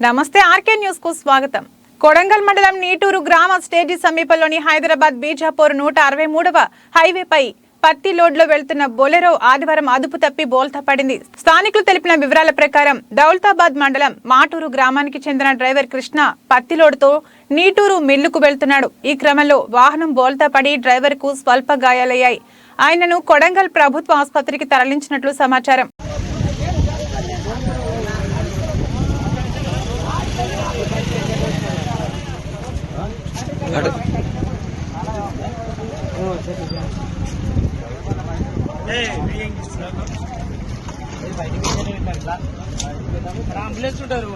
నమస్తే ఆర్కే న్యూస్కు స్వాగతం. కొడంగల్ మండలం నీటూరు గ్రామ స్టేజీ సమీపంలోని హైదరాబాద్ బీజాపూర్ నూట అరవై మూడవ హైవేపై పత్తి లోడ్లో వెళ్తున్న బొలెరో ఆదివారం అదుపు తప్పి బోల్తా పడింది. స్థానికులు తెలిపిన వివరాల ప్రకారం దౌలతాబాద్ మండలం మాటూరు గ్రామానికి చెందిన డ్రైవర్ కృష్ణ పత్తి లోడ్తో నీటూరు మిల్లుకు వెళ్తున్నాడు. ఈ క్రమంలో వాహనం బోల్తా పడి డ్రైవర్కు స్వల్ప గాయాలయ్యాయి. ఆయనను కొడంగల్ ప్రభుత్వ ఆసుపత్రికి తరలించినట్లు సమాచారం. అంబులెన్స్ ఉంటారు.